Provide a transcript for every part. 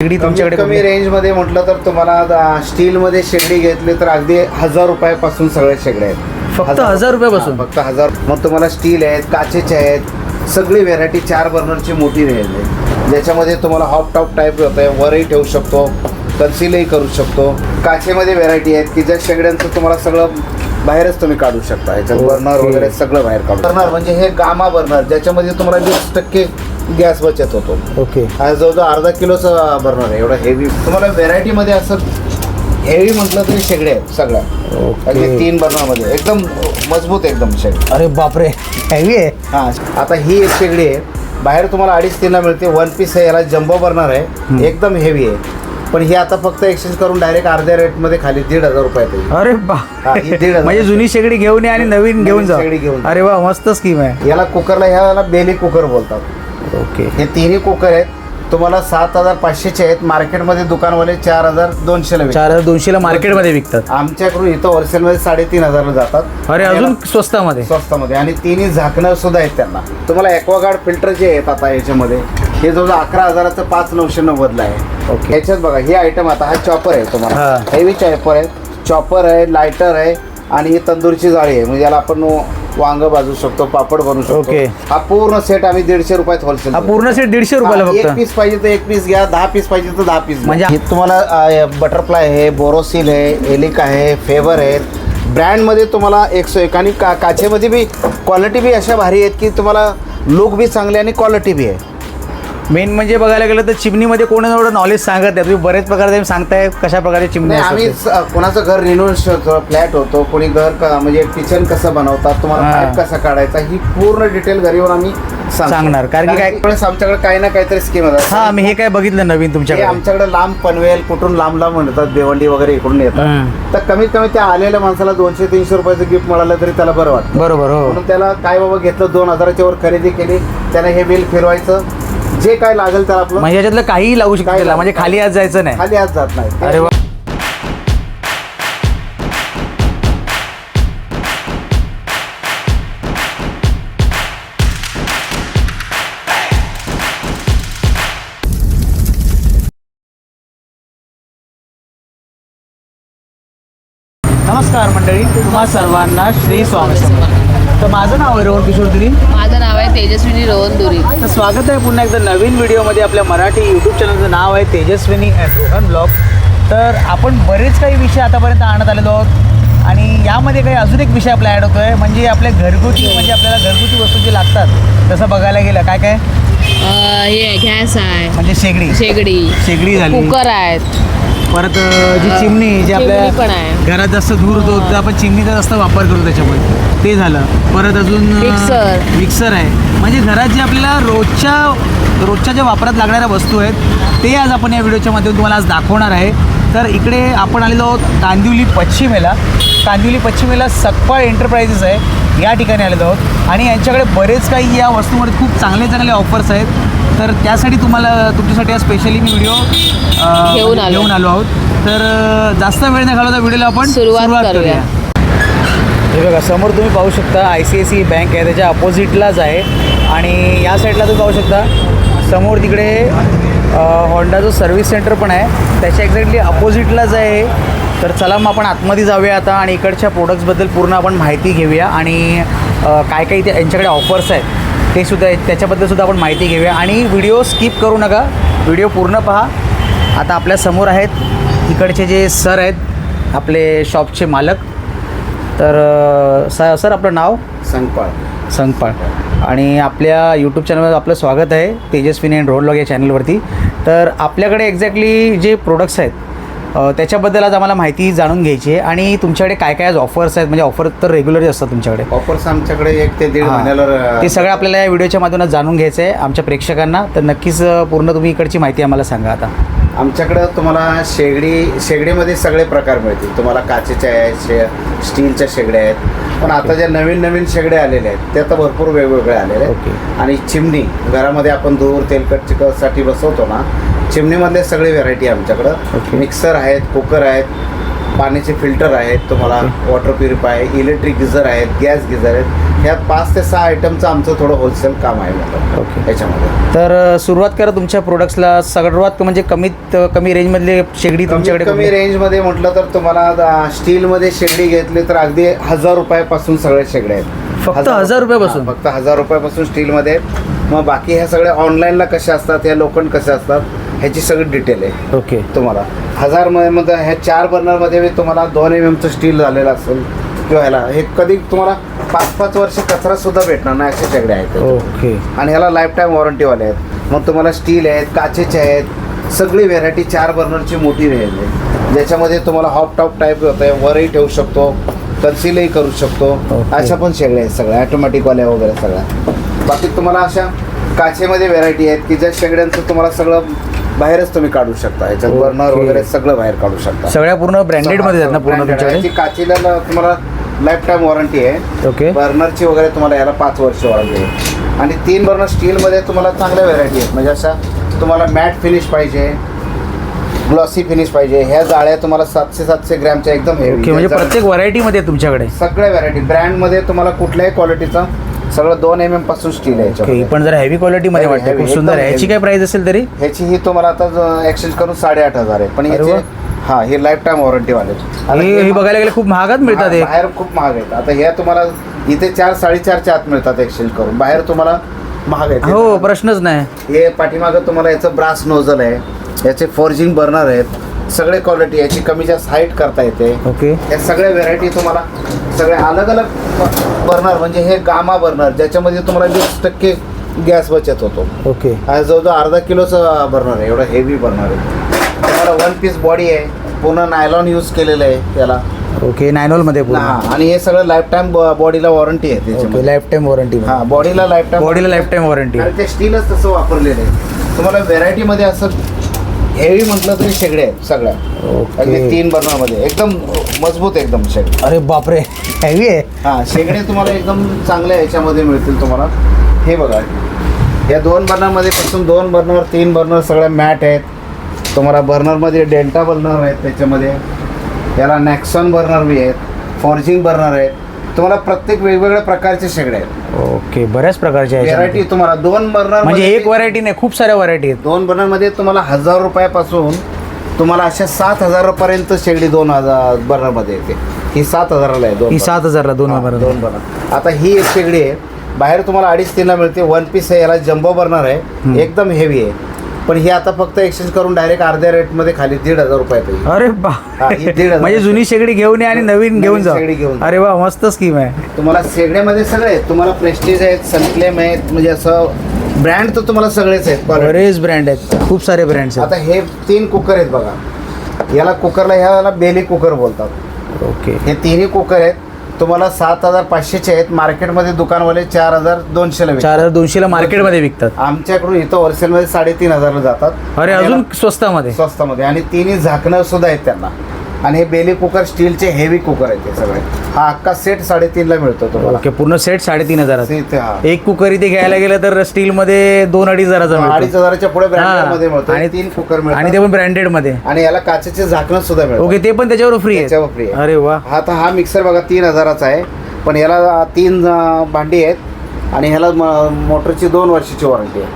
शेगडी तुमच्याकडे कमी? रेंजमध्ये म्हटलं तर तुम्हाला स्टील मध्ये शेगडी घेतली तर अगदी हजार रुपयापासून सगळे शेगडे आहेत फक्त हजार रुपयापासून? हा, फक्त हजार मग तुम्हाला स्टील आहेत काचेचे आहेत सगळी व्हेरायटी चार बर्नरची मोठी रेंज आहे ज्याच्यामध्ये तुम्हाला हॉप टॉप टाईप होत आहे वरही ठेवू शकतो कन्सिलही करू शकतो काचेमध्ये व्हेरायटी आहेत की ज्या शेगड्यांचं तुम्हाला सगळं बाहेरच तुम्ही काढू शकता याच्यात बर्नर. वगैरे सगळं बाहेर काढू बर्नर म्हणजे हे गामा बर्नर ज्याच्यामध्ये तुम्हाला वीस टक्के गॅस बचत होतो. ओके. हा जवळजवळ अर्धा किलोचा बर्नर आहे. एवढा हेवी तुम्हाला व्हेरायटीमध्ये असं हेवी म्हटलं तरी शेगडे आहेत सगळ्या. अगदी तीन बर्नरमध्ये एकदम मजबूत एकदम शेगडी. अरे बापरे. हेवी आहे. हा. आता ही एक शेगडी आहे. बाहेर तुम्हाला अडीच तीनला मिळते. वन पीस आहे. याला जम्बो बर्नर आहे. एकदम हेवी आहे. पण ही आता फक्त एक्सचेंज करून डायरेक्ट अर्ध्या रेटमध्ये खाली दीड हजार रुपयात येईल अरे बा. दीड हजार. म्हणजे जुनी शेगडी घेऊन ये आणि नवीन घेऊन जा. शेगडी घेऊन. अरे वा मस्त स्कीम आहे. याला कुकरला ह्याला बेली कुकर बोलतात. ओके. हे तिन्ही कुकर आहेत. तुम्हाला सात हजार पाचशेचे आहेत. मार्केटमध्ये दुकानवाले चार हजार दोनशेला विकतात. चार हजार दोनशेला मार्केटमध्ये विकतात. आमच्याकडून इथं होलसेलमध्ये साडेतीन हजारला जातात. अरे अजून स्वस्तामध्ये? स्वस्तामध्ये. आणि तिन्ही झाकणं सुद्धा आहेत त्यांना. तुम्हाला ॲक्वागार्ड फिल्टर जे आहेत आता याच्यामध्ये हे जवळजवळ अकरा हजाराचं पाच नऊशे नव्वदला आहे. ओके. ह्याच्यात बघा हे आयटम आता हा चॉपर आहे तुम्हाला. हा. हेवी चॉपर आहे. चॉपर आहे लायटर आहे आणि ही तंदूरची जाळी आहे. म्हणजे याला आपण वांग भाजू शकतो पापड बनवू शकतो. ओके. हा पूर्ण सेट आम्ही दीडशे रुपयात होलसेल हा पूर्ण सेट दीडशे रुपयाला एक फक्त. पीस पाहिजे तर एक पीस घ्या दहा पीस पाहिजे तर दहा पीस म्हणजे- म्हणजे तुम्हाला बटरफ्लाय आहे बोरोसिल आहे एलिक आहे फेवर आहेत ब्रँडमध्ये तुम्हाला एकशे एक. आणि का काचेमध्ये बी क्वालिटी बी अशा भारी आहेत की तुम्हाला लुक बी चांगले आणि क्वालिटी बी आहे. मेन म्हणजे बघायला गेलं तर चिमणीमध्ये कोण एवढं नॉलेज सांगत नाही तुम्ही बरेच प्रकारे सांगताय कशा प्रकारे चिमणी नाही असतात आम्ही ते. स- कोणाचं घर रिनोव्हेशन फ्लॅट होतो कोणी घर क- म्हणजे किचन कसं बनवतात तुम्हाला हा. पाईप कसा काढायचा ही पूर्ण डिटेल घरी येऊन आम्ही सांगतो. सांगणार. कारण की काय- वेळेस आमच्याकडे काही ना काहीतरी स्कीम हा मी हे काय बघितलं नवीन तुमच्याकडे आमच्याकडे लांब पनवेल कुठून लांब लांब म्हणतात बेवंडी वगैरे इकडून येतात हम्म. तर कमीत कमी त्या आलेल्या माणसाला दोनशे तीनशे रुपयाचं गिफ्ट मिळालं तरी त्याला बरं वाटतं बरोबर हो म्हणून त्याला काय बाबा घेतलं दोन हजाराच्या वर खरेदी केली त्याने हे बिल फिरवायचं जे काय लागेल त्याला आपलं म्हणजे याच्यातलं काहीही लागू शकतं म्हणजे खाली आज जायचं नाही. खाली हात जात नाही. अरे वा. नमस्कार मंडळी तुम्हा सर्वांना श्री स्वामी समर्थ. तर माझं नाव आहे रोहन किशोर दिरी माझं नाव आहे तेजस्विनी रोहन दुरी. तर स्वागत आहे पुन्हा एकदा नवीन व्हिडिओमध्ये आपल्या मराठी यूट्यूब चॅनलचं नाव आहे तेजस्विनी अँड रोहन ब्लॉग तर आपण बरेच काही विषय आतापर्यंत आणत आलेलो आहोत. आणि यामध्ये काही अजून एक विषय आपला ॲड होतो आहे म्हणजे आपले घरगुती म्हणजे आपल्याला घरगुती वस्तू जी लागतात तसं बघायला गेलं काय काय? हे गॅस आहे. म्हणजे शेगडी. शेगडी. शेगडी झाली. कुकर आहेत. परत जी चिमणी जी आपल्या. घरात जास्त धूर होतो तर आपण चिमणीचा जास्त वापर करतो त्याच्यामध्ये ते झालं. परत अजून मिक्सर. मिक्सर आहे. म्हणजे घरात जे आपल्याला रोजच्या रोजच्या ज्या वापरात लागणाऱ्या वस्तू आहेत ते आज आपण या व्हिडिओच्या माध्यमातून तुम्हाला आज दाखवणार आहे. तर इकडे आपण आलेलो आहोत कांदिवली पश्चिमेला. कांदिवली पश्चिमेला सकपाळ एंटरप्राइजेस आहे. या ठिकाणी आलेलो आहोत. आणि यांच्याकडे बरेच काही या वस्तूंमध्ये खूप चांगले चांगले ऑफर्स आहेत. तर त्यासाठी तुम्हाला तुमच्यासाठी आज स्पेशली मी व्हिडिओ घेऊन आलो. आहोत. तर जास्त वेळ नाही घालवता व्हिडिओला आपण सुरुवात करूया. हे बघा समोर तुम्ही पाहू शकता I C I C bank आहे त्याच्या अपोजिटलाच आहे. आणि या साईडला तुम्ही पाहू शकता समोर तिकडे होंडाचं सर्व्हिस सेंटर पण आहे. त्याच्या एक्झॅक्टली अपोजिटलाच आहे तर चला मग आपण आतमध्ये जाऊया आता आणि इकडच्या प्रोडक्ट्सबद्दल पूर्ण आपण माहिती घेऊया. आणि काय काय ते यांच्याकडे ऑफर्स आहेत ते सुद्धा आहेत त्याच्याबद्दल सुद्धा आपण माहिती घेऊया. आणि व्हिडिओ स्किप करू नका व्हिडिओ पूर्ण पहा. आता आपल्यासमोर आहेत इकडचे जे सर आहेत आपले शॉपचे मालक. तर स सर आपलं नाव? संकपाळ संगपाळ. आणि आपल्या यूट्यूब चॅनलवर आपलं स्वागत आहे तेजस्विनी अँड रोड लॉग या चॅनलवरती तर आपल्याकडे एक्झॅक्टली जे प्रोडक्ट्स आहेत त्याच्याबद्दल आज आम्हाला माहिती जाणून घ्यायची आहे. आणि तुमच्याकडे काय काय आज ऑफर्स आहेत? म्हणजे ऑफर तर रेग्युलरली असतात तुमच्याकडे. ऑफर्स आमच्याकडे एक ते दीड. महिन्याला ते सगळं आपल्याला या व्हिडिओच्या माध्यमातून जाणून घ्यायचं आहे आमच्या प्रेक्षकांना. तर नक्कीच पूर्ण तुम्ही इकडची माहिती आम्हाला सांगा आता. आमच्याकडं तुम्हाला शेगडी शेगडीमध्ये सगळे प्रकार मिळतील. तुम्हाला काचेच्या आहेत शे स्टीलच्या शेगड्या आहेत. पण आता ज्या नवीन नवीन शेगड्या आलेल्या आहेत त्या तर भरपूर वेगवेगळे आलेले ओके. आहेत आणि चिमणी घरामध्ये आपण धूर तेलकट चिकटसाठी बसवतो ना चिमणीमधले सगळे व्हेरायटी आमच्याकडं. मिक्सर आहेत कुकर आहेत पाण्याचे फिल्टर आहेत तुम्हाला वॉटर प्युरिफाय इलेक्ट्रिक गिझर आहेत गॅस गिझर आहेत. ह्या पाच ते सहा आयटमचं आमचं थोडं होलसेल काम आहे ओके याच्यामध्ये. तर सुरुवात करा तुमच्या प्रोडक्ट्सला सर्वात म्हणजे कमीत कमी रेंजमधले शेगडी तुमच्याकडे कमी? रेंजमध्ये म्हटलं तर तुम्हाला स्टीलमध्ये शेगडी घेतली तर अगदी हजार रुपयापासून सगळे शेगडे आहेत. फक्त हजार रुपयापासून? फक्त हजार रुपयापासून स्टीलमध्ये. मग बाकी ह्या सगळ्या ऑनलाईनला कशा असतात ह्या लोखंड कसे असतात ह्याची सगळी डिटेल आहे. ओके तुम्हाला. हजारमध्ये मध्ये ह्या चार बर्नरमध्ये तुम्हाला दोन एम एमचं स्टील झालेलं असेल किंवा ह्याला. हे कधी तुम्हाला पाच पाच वर्ष कचरा सुद्धा भेटणार नाही असे शेगडे आहेत. ओके. आणि ह्याला लाईफ टाईम वॉरंटीवाले आहेत. मग तुम्हाला स्टील आहेत काचेचे आहेत सगळी व्हेरायटी चार बर्नरची मोठी रेंज आहे. ज्याच्यामध्ये तुम्हाला हॉप टॉप टाईप होतं आहे वरही ठेवू शकतो कन्सिलही करू शकतो. अशा पण शेगड्या आहेत सगळ्या ॲटोमॅटिकवाल्या वगैरे सगळ्या. बाकी तुम्हाला अशा काचेमध्ये व्हेरायटी आहेत की ज्या शेगड्यांचं तुम्हाला सगळं बाहेरच तुम्ही काढू शकता. याच्यात. बर्नर वगैरे सगळं बाहेर काढू शकता. सगळ्या पूर्ण ब्रँडेडमध्ये आहेत ना पूर्ण काचेला तुम्हाला लाईफ टाईम वॉरंटी आहे. ओके बर्नरची वगैरे तुम्हाला याला पाच वर्ष वॉरंटी आहे. आणि तीन बर्नर स्टीलमध्ये तुम्हाला चांगल्या व्हेरायटी आहेत. म्हणजे अशा तुम्हाला मॅट फिनिश पाहिजे ग्लॉसी फिनिश पाहिजे. ह्या जाळ्या तुम्हाला सातशे सातशे ग्रॅमच्या एकदम ओके म्हणजे हेवी प्रत्येक व्हरायटीमध्ये तुमच्याकडे? सगळ्या व्हरायटी ब्रँडमध्ये तुम्हाला कुठल्याही क्वालिटीचं सगळं दोन एम एमपासून स्टील आहे. पण जर हेवी क्वालिटीमध्ये Heavy, वाटतं. खूप सुंदर आहे. ह्याची. काय प्राइस असेल तरी? ह्याची ही तुम्हाला आता एक्सचेंज करून साडेआठ हजार आहे. पण. हा हे लाईफ टाईम वॉरंटी वाले. आता हे बघायला गेले खूप महागात मिळतात हे. हा, बाहेर खूप महाग आहेत. आता ह्या तुम्हाला इथे चार साडेचारच्या आत मिळतात एक्सचेंज करून. बाहेर तुम्हाला महाग आहेत. हो प्रश्नच नाही. हे पाठीमागं तुम्हाला याचं ब्रास नोझल आहे. याचे फोर्जिंग बर्नर आहेत. सगळे क्वालिटी याची कमी जास्त हाईट करता येते. ओके. या सगळ्या व्हेरायटी तुम्हाला सगळ्या अलग अलग बर्नर म्हणजे हे गामा बर्नर ज्याच्यामध्ये तुम्हाला वीस टक्के गॅस बचत होतो. ओके. हा जवळजवळ अर्धा किलोचं बर्नर आहे. एवढं हेवी बर्नर आहे. तुम्हाला वन पीस बॉडी आहे. पूर्ण नायलॉन यूज केलेलं आहे त्याला. ओके नायनॉलमध्ये हा पूर्ण. आणि हे सगळं लाईफ टाईम बॉडीला वॉरंटी आहे त्याच्यामध्ये. लाईफ टाईम वॉरंटी हा बॉडीला लाईफ टाईम बॉडीला लाईफ टाईम वॉरंटी आणि ते स्टीलच तसं वापरलेलं आहे. तुम्हाला व्हेरायटीमध्ये असं हेवी म्हटलं तरी शेगडे आहेत सगळ्या. ओके. अगदी तीन बर्नरमध्ये एकदम मजबूत एकदम शेगडे. अरे बापरे हेवी आहे. हा शेगडे तुम्हाला एकदम चांगल्या ह्याच्यामध्ये मिळतील तुम्हाला. हे बघा. या दोन बर्नरमध्ये पासून दोन बर्नर तीन बर्नर सगळ्या मॅट आहेत. तुम्हाला बर्नरमध्ये डेल्टा बर्नर आहेत त्याच्यामध्ये. याला नॅक्सॉन बर्नर बी आहेत फॉर्जिंग बर्नर आहेत. तुम्हाला प्रत्येक वेगवेगळ्या प्रकारचे शेगडे आहेत. ओके बऱ्याच प्रकारच्या आहेत. व्हेरायटी तुम्हाला दोन बर्नर म्हणजे एक व्हरायटी नाही खूप साऱ्या व्हरायटी आहेत. दोन बर्नरमध्ये तुम्हाला हजार रुपयापासून तुम्हाला अशा सात हजारापर्यंत शेगडी दोन हजार बर्नरमध्ये येते. ही सात हजाराला आहे दोन ही. सात हजारला दोन हजार दोन बर्नर. आता ही एक शेगडी आहे. बाहेर तुम्हाला अडीच तीनला मिळते. वन पीस आहे याला जम्बो बर्नर आहे. एकदम हेवी आहे. पण ही आता फक्त एक्सचेंज करून डायरेक्ट अर्ध्या रेटमध्ये खाली दीड हजार रुपयात येईल अरे बा. हा, ही दीड हजार. म्हणजे जुनी शेगडी घेऊन या आणि नवीन नवीन घेऊन जा. शेगडी घेऊन जा. अरे वा मस्त स्कीम आहे. तुम्हाला शेगड्यामध्ये सगळे आहेत. तुम्हाला प्रेस्टीज आहेत सनफ्लेम आहेत म्हणजे असं ब्रँड तर तुम्हाला सगळेच आहेत. Quality. बरेच ब्रँड आहेत. खूप सारे ब्रँड्स आता हे तीन कुकर आहेत बघा. याला कुकरला ह्याला बेली कुकर बोलतात. आहेत ओके हे तिन्ही कुकर आहेत. तुम्हाला सात हजार पाचशेचे आहेत. मार्केटमध्ये दुकानवाले चार हजार दोनशेला विकतात. चार हजार दोनशेला मार्केटमध्ये विकतात. आमच्याकडून इथं होलसेलमध्ये साडेतीन हजारला जातात. अरे आणि अजून स्वस्तामध्ये? स्वस्तामध्ये. आणि तिन्ही झाकणं सुद्धा आहेत त्यांना. आणि हे बेली कुकर स्टीलचे हेवी कुकर आहेत हे सगळे. हा अख्खा सेट साडेतीनला मिळतो तुम्हाला. ओके पूर्ण सेट साडेतीन हजारात. सेट, हा. एक कुकर इथे घ्यायला गेलं तर स्टील मध्ये दोन अडीच हजाराचा मिळतो. अडीच हजाराच्या पुढे ब्रँडेडमध्ये. मिळतो. आणि तीन कुकर आणि ते पण ब्रँडेडमध्ये. आणि याला काचेचे झाकणं सुद्धा मिळतात. ओके ते पण त्याच्यावर फ्री आहे आहे. अरे वा. हा आता हा मिक्सर बघा तीन हजाराचा आहे. पण याला तीन भांडी आहेत. आणि ह्याला मोटरची दोन वर्षाची वॉरंटी आहे.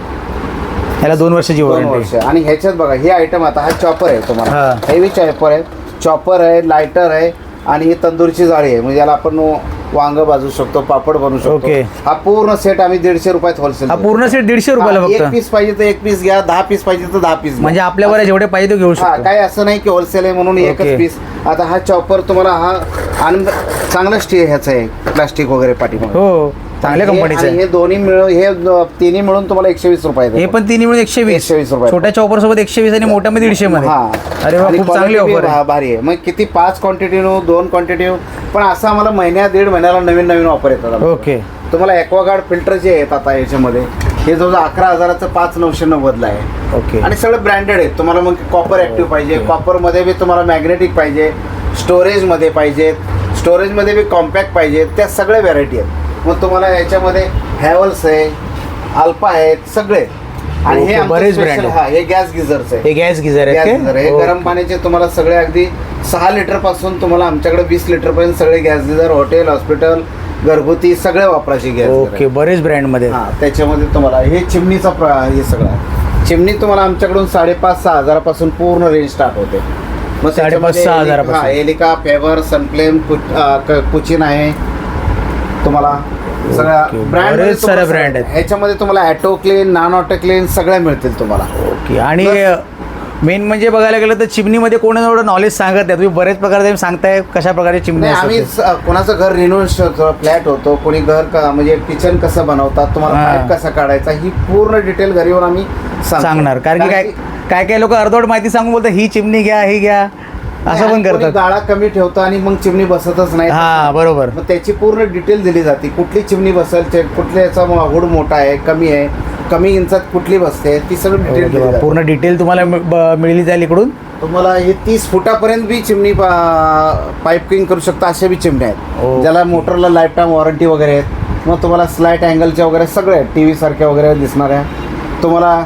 ह्याला दोन वर्षाची दोन वॉरंटी वर्ष. आणि ह्याच्यात बघा हे आयटम आता हा चॉपर आहे तुम्हाला. हेवी चॉपर आहे. चॉपर आहे लायटर आहे आणि ही तंदूरची जाळी आहे. म्हणजे याला आपण वांग भाजू शकतो पापड बनवू शकतो. ओके. हा पूर्ण सेट आम्ही दीडशे रुपयात होलसेल हा पूर्ण सेट दीडशे रुपयाला एक फक्त? पीस पाहिजे तर एक पीस घ्या दहा पीस पाहिजे तर दहा पीस म्हणजे आपल्यावर जेवढे पाहिजे ते घेऊ हा शकतो. काय असं नाही की होलसेल आहे म्हणून. एकच पीस आता हा चॉपर तुम्हाला हा आनंद चांगला स्टील ह्याचा आहे प्लास्टिक वगैरे पाठीमागे. हो. चांगल्या हे- कंपनीचं आणि आहे. हे दोन्ही मिळून हे द- तिन्ही मिळून तुम्हाला एकशे वीस रुपये हे पण तिन्ही मिळून एकशे वीस 120 रुपये. छोट्या चॉपर सोबत एकशे वीस आणि मोठ्यामध्ये दीडशे मध्ये. अरे वा खूप चांगली ऑफर आहे. भारी आहे. मग किती? पाच क्वांटिटी दोन क्वांटिटी पण असं आम्हाला महिन्या दीड महिन्याला नवीन नवीन ऑफर येतात. ओके. तुम्हाला ॲक्वागार्ड फिल्टर जे आहेत आता याच्यामध्ये हे जवळजवळ अकरा हजाराचं पाच नऊशे नव्वदला आहे. ओके. आणि सगळं ब्रँडेड आहे. तुम्हाला मग कॉपर ॲक्टिव्ह पाहिजे. कॉपरमध्ये बी तुम्हाला मॅग्नेटिक पाहिजे. स्टोरेजमध्ये पाहिजेत. स्टोरेजमध्ये बी कॉम्पॅक्ट पाहिजे त्या सगळ्या व्हरायटी आहेत. मग तुम्हाला याच्यामध्ये हॅवल्स आहे अल्पा आहेत सगळे. आणि हे बरेच आहेत. हा हे गॅस गिझरचं आहे. हे गॅस गिझर आहे. का? गरम पाण्याचे तुम्हाला सगळे अगदी सहा लिटरपासून तुम्हाला आमच्याकडे वीस लिटर पर्यंत सगळे गॅस गिझर हॉटेल हॉस्पिटल घरगुती सगळे वापरायचे गॅस ओके बरेच ब्रँडमध्ये हा त्याच्यामध्ये तुम्हाला हे चिमणीचा हे सगळं चिमणी तुम्हाला आमच्याकडून साडेपाच सहा हजारापासून पूर्ण रेंज स्टार्ट होते. मग साडेपाच, सहा एलिका- हजारापासून. हा, एलिका फेवर सनफ्लेम कुचिन आहे. तुम्हाला सगळ्या ब्रँड बरेच सारे brand आहेत. ह्याच्यामध्ये तुम्हाला auto clean non auto clean सगळ्या मिळतील तुम्हाला ओके आणि मेन म्हणजे बघायला गेलं तर चिमणीमध्ये कोणी एवढं नॉलेज सांगत नाही तुम्ही बरेच प्रकारे सांगताय कशा प्रकारे चिमणी नाही असतात आम्ही ते. स- कोणाचं घर रिनोव्हेशन फ्लॅट होतो कोणी घर क- म्हणजे किचन कसं बनवतात तुम्हाला हा. पाईप कसा काढायचा ही पूर्ण डिटेल घरी येऊन आम्ही सांगतो. सांगणार कारण की काय काय काय लोक अर्धवट माहिती सांगून बोलतात ही चिमणी घ्या ही घ्या असं पण कोणी करतात. गाळा कमी ठेवतो आणि मग चिमणी बसतच नाही. हा बरोबर. मग त्याची पूर्ण डिटेल दिली जाते. कुठली चिमणी बसेल ते कुठल्याचा हुड मोठा आहे कमी आहे कमी इंचात कुठली बसते ती सगळी डिटेल ओके, दिली जाते. पूर्ण डिटेल तुम्हाला ब- मिळली जाईल इकडून? तुम्हाला हे तीस फुटापर्यंत बी चिमणी पाईपिंग करू शकता अशा बी चिमण्या ओ. आहेत ज्याला मोटरला लाईफ टाईम वॉरंटी वगैरे आहेत. मग तुम्हाला स्लाईट अँगलच्या वगैरे सगळे आहेत. टी व्ही सारख्या वगैरे दिसणाऱ्या. तुम्हाला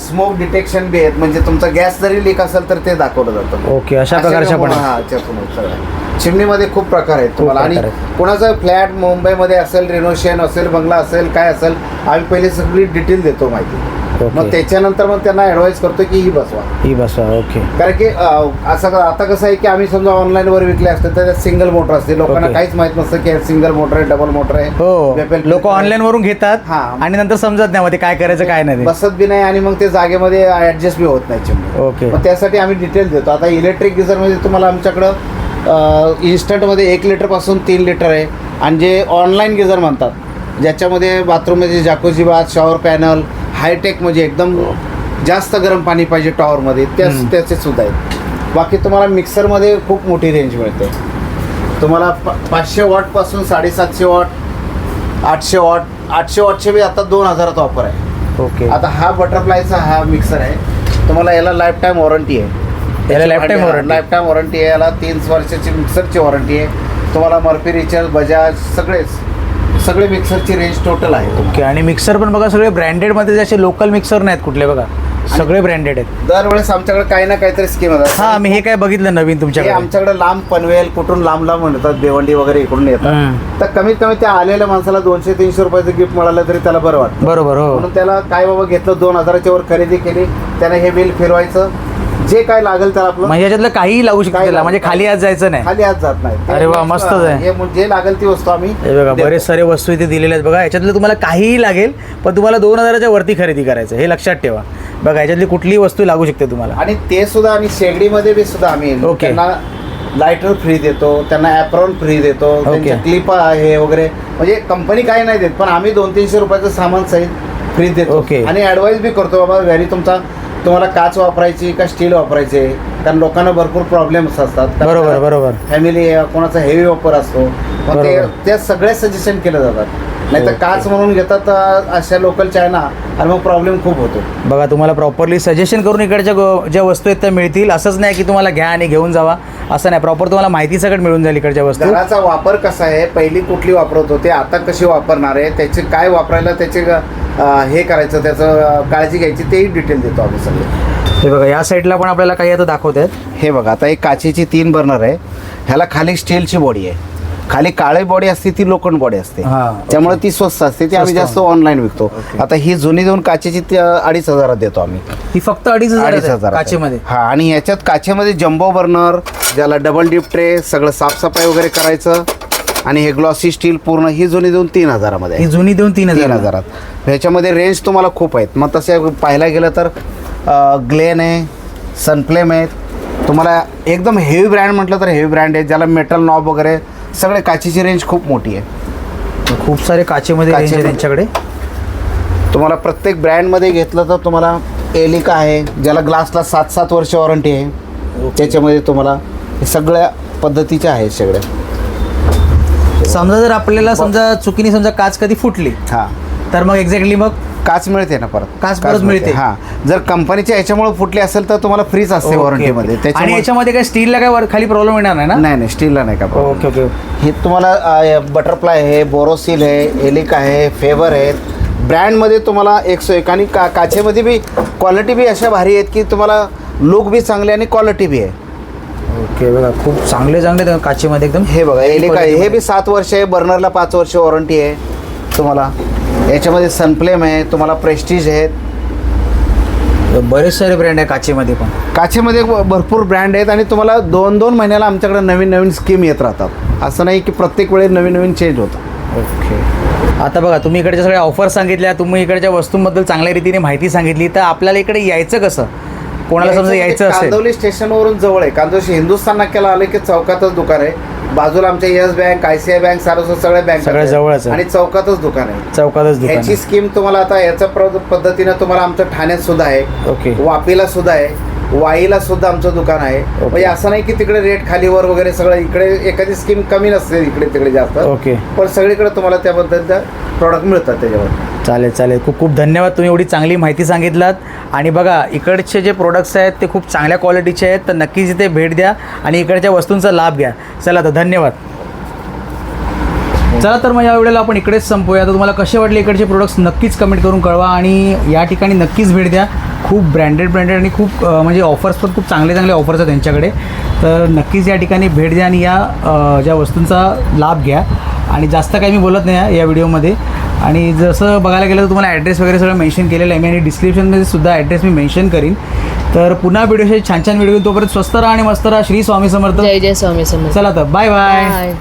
स्मोक डिटेक्शन बी आहेत म्हणजे तुमचा गॅस जरी लीक असेल तर ते दाखवलं जातं ओके अशा प्रकारच्या पण आहेत. हा चिमणीमध्ये खूप प्रकार आहेत तुम्हाला आणि प्रकार. कोणाचा फ्लॅट मुंबईमध्ये असेल रिनोव्हेशन असेल बंगला असेल काय असेल आम्ही पहिले सगळी डिटेल देतो माहिती. मग त्याच्यानंतर मग त्यांना ॲडवाईस करतो की ही बसवा. ही बसवा ओके. कारण की अं, असं का- आता कसं आहे की आम्ही समजा ऑनलाईन वर विकले असते तर त्यात सिंगल मोटर असते. लोकांना. काहीच माहीत नसतं की सिंगल मोटर आहे डबल मोटर आहे. हो. लोक ऑनलाईन वरून घेतात हा. आणि नंतर समजत नाही मध्ये काय करायचं काय नाही ते. बसत बी नाही आणि मग ते जागेमध्ये ऍडजस्ट बी होत नाही चिमणी. ओके. मग त्यासाठी आम्ही डिटेल देतो. आता इलेक्ट्रिक गिझरमध्ये तुम्हाला आमच्याकडं इन्स्टंटमध्ये एक लिटरपासून तीन लिटर आहे. आणि जे ऑनलाईन गिझर म्हणतात ज्याच्यामध्ये बाथरूममध्ये jacuzzi bath shower panel hi tech म्हणजे एकदम जास्त गरम पाणी पाहिजे टॉवरमध्ये त्या हम्म. त्याचे सुद्धा आहेत. बाकी तुम्हाला मिक्सरमध्ये खूप मोठी रेंज मिळते. तुम्हाला पा- पाचशे वॉटपासून साडेसातशे वॉट आठशे वॉट आठशे वॉटचे बी आता दोन हजारात ऑफर आहे. ओके. आता हा बटरफ्लायचा हा मिक्सर आहे. तुम्हाला याला लाईफ टाईम वॉरंटी आहे. याला lifetime warranty? Life time warranty आहे याला तीन वर्षाची मिक्सरची वॉरंटी आहे. तुम्हाला मर्फी रिचार्ज बजाज सगळेच. सगळे मिक्सरची रेंज टोटल आहे. ओके आणि मिक्सर पण बघा सगळे ब्रँडेडमध्ये जसे लोकल मिक्सर नाहीत कुठले बघा. सगळे ब्रँडेड आहेत. दरवेळेस आमच्याकडे काही ना काहीतरी स्कीम असतात हा मी हे काय बघितलं नवीन तुमच्याकडे? आमच्याकडे लांब पनवेल कुठून लांब लांब म्हणतात बेवंडी वगैरे इकडून येतात. तर कमीत कमी त्या आलेल्या माणसाला दोनशे तीनशे रुपयाचं गिफ्ट मिळालं तरी त्याला बरं वाटतं. बरोबर हो. म्हणून त्याला काय बाबा घेतलं दोन हजाराच्या वर खरेदी केली. त्याने हे बिल फिरवायचं. जे काय लागेल त्याला आपलं म्हणजे याच्यातलं काहीही लागू शकतं त्याला. लागू- म्हणजे खाली आज जायचं नाही. खाली हात जात नाही. अरे वा, मस्तच आहे. हे जे लागेल ती वस्तू आम्ही हे बघा देतो. बरेच सारे वस्तू इथे दिलेल्या आहेत. बघा याच्यातलं तुम्हाला काहीही लागेल पण तुम्हाला दोन हजाराच्या वरती खरेदी करायचं हे लक्षात ठेवा. बघा याच्यातली कुठलीही वस्तू लागू शकते तुम्हाला. आणि ते सुद्धा आणि शेगडीमध्ये बी सुद्धा आम्ही ओके. त्यांना लायटर फ्री देतो त्यांना ॲप्रॉन फ्री देतो त्यांच्या क्लिप आहे वगैरे. म्हणजे कंपनी काही नाही देत पण आम्ही दोन तीनशे रुपयाचं सामान सहित फ्री देतो. ओके. आणि ॲडवाईस बी करतो बाबा घरी तुमचा तुम्हाला काच वापरायची का स्टील वापरायची? कारण लोकांना भरपूर प्रॉब्लेम्स असतात बरोबर बरोबर फॅमिली कोणाचा हेवी वापर असतो मग ते बरोबर. सगळे सजेशन केलं जातात नाही तर ओके. काच म्हणून घेतात अशा लोकलच्या आहे ना आणि मग प्रॉब्लेम खूप होतो. बघा तुम्हाला प्रॉपरली सजेशन करून इकडच्या गो- ज्या वस्तू आहेत त्या मिळतील. असंच नाही की तुम्हाला घ्या आणि घेऊन जावा. असं नाही. प्रॉपर तुम्हाला माहिती सगळं मिळून जाईल इकडच्या वस्तू. घराचा वापर कसा आहे? पहिली कुठली वापरत होते? आता कशी वापरणार आहे? त्याचे काय वापरायला त्याचे अं, हे करायचं त्याचं अं, काळजी घ्यायची तेही डिटेल देतो आम्ही सगळे. हे बघा या साईडला पण आपल्याला काही आता दाखवत आहेत. हे बघा आता एक काचेची तीन बर्नर आहे. ह्याला खाली स्टीलची बॉडी आहे. खाली काळी बॉडी असते ती लोखंड बॉडी असते. हा. त्यामुळे ती स्वस्त असते ती आम्ही. जास्त ऑनलाईन विकतो. आता ही जुनी देऊन काचेची अडीच हजारात देतो आम्ही. ही फक्त अडीच हजार अडीच हजार काचेमध्ये? हा आणि याच्यात काचेमध्ये जम्बो बर्नर ज्याला डबल डिप ट्रे सगळं साफसफाई वगैरे करायचं आणि हे ग्लॉसी स्टील पूर्ण ही जुनी देऊन तीन हजारामध्ये ही. जुनी देऊन तीन तीन हजार हजारात. ह्याच्यामध्ये रेंज तुम्हाला खूप आहेत. मग तसे पाहायला गेलं तर ग्लेन आहे सनफ्लेम आहेत. तुम्हाला एकदम हेवी ब्रँड म्हटलं तर हेवी ब्रँड आहे ज्याला मेटल नॉब वगैरे सगळे काचेची रेंज खूप मोठी आहे. खूप सारे काचेमध्ये रेंज आहे. त्यांच्याकडे. तुम्हाला प्रत्येक ब्रँडमध्ये घेतलं तर तुम्हाला एलिका आहे ज्याला ग्लासला सात सात वर्ष वॉरंटी आहे. त्याच्यामध्ये तुम्हाला सगळ्या पद्धतीच्या आहेत सगळ्या समजा जर आपल्याला समजा चुकीने समजा काच कधी फुटली हां. तर मग एक्झॅक्टली मग काच मिळते ना परत. काच परत मिळते. हां. जर कंपनीच्या याच्यामुळे फुटली असेल तर तुम्हाला फ्रीच असते ओके, वॉरंटीमध्ये ओके. आणि त्याच्यामुळे याच्यामध्ये काय स्टीलला काय वर- खाली प्रॉब्लेम येणार नाही ना? नाही नाही स्टीलला नाही का problem. Okay okay. हे तुम्हाला बटरफ्लाय आहे बोरोसिल आहे एलिक आहे फेवर आहेत ब्रँडमध्ये तुम्हाला एकशे एक आणि का काचेमध्ये बी क्वालिटी बी अशा भारी आहेत की तुम्हाला लुक बी चांगले आणि क्वालिटी बी आहे. ओके बघा खूप चांगले चांगले काचेमध्ये एकदम हे बघा हे काय quality हे बी सात वर्ष आहे बर्नरला पाच वर्ष वॉरंटी आहे. तुम्हाला याच्यामध्ये सनफ्लेम आहे तुम्हाला प्रेस्टिज आहेत बरेच सारे ब्रँड आहे काचेमध्ये पण. काचेमध्ये भरपूर ब्रँड आहेत आणि तुम्हाला दोन दोन महिन्याला आमच्याकडे नवीन नवीन स्कीम येत राहतात. असं नाही की प्रत्येक वेळेस नवीन नवीन चेंज होतं. ओके आता बघा तुम्ही इकडच्या सगळ्या ऑफर सांगितल्या तुम्ही इकडच्या वस्तूंबद्दल चांगल्या रीतीने माहिती सांगितली तर आपल्याला इकडे यायचं कसं? कोणाला समजा यायचं असेल. कांदवली स्टेशनवरून जवळ आहे. कांदोशी हिंदुस्थान नाक्याला आले की चौकातच दुकान आहे. बाजूला आमच्या Yes bank I C I bank Saraswat सगळ्या बँक सगळ्या जवळच आहे. आणि चौकातच दुकान आहे. चौकातच दुकान ह्याची. स्कीम तुम्हाला आता याच्या प्र- पद्धतीनं तुम्हाला आमचं ठाण्यात सुद्धा आहे. ओके. वापीला सुद्धा आहे. वाईला सुद्धा आमचं दुकान आहे. म्हणजे असं नाही की तिकडे रेट खालीवर वगैरे सगळं इकडे एखादी स्कीम कमी नसते इकडे तिकडे जास्त. ओके. पण सगळीकडे तुम्हाला त्याबद्दलचं प्रॉडक्ट मिळतात त्याच्यावर चालेल चालेल. खूप खूप धन्यवाद तुम्ही एवढी चांगली माहिती सांगितलात. आणि बघा इकडचे जे प्रोडक्ट्स आहेत ते खूप चांगल्या क्वालिटीचे आहेत. तर नक्कीच इथे भेट द्या आणि इकडच्या वस्तूंचा लाभ घ्या. चला तर धन्यवाद. चला तर मग या वेळेला आपण इकडेच संपूया. तर तुम्हाला कसे वाटले इकडचे प्रोडक्ट्स नक्कीच कमेंट करून कळवा आणि या ठिकाणी नक्कीच भेट द्या. खूप ब्रँडेड ब्रँडेड आणि खूप म्हणजे ऑफर्स पण खूप चांगले चांगले ऑफर्स आहेत त्यांच्याकडे तर नक्कीच या ठिकाणी भेट द्या आणि या ज्या वस्तूंचा लाभ घ्या. आणि जास्त काही मी बोलत नाही या व्हिडिओमध्ये. आणि जसं बघायला गेलं तर तुम्हाला ॲड्रेस वगैरे सगळं मेन्शन केलेलं आहे. मी आणि डिस्क्रिप्शनमध्ये सुद्धा ॲड्रेस मी मेन्शन करीन. तर पुन्हा व्हिडिओचे छान छान व्हिडिओ तोपर्यंत स्वस्त राहा आणि मस्त राहा. श्री स्वामी समर्थ. जय जय स्वामी समर्थ. चला तर बाय बाय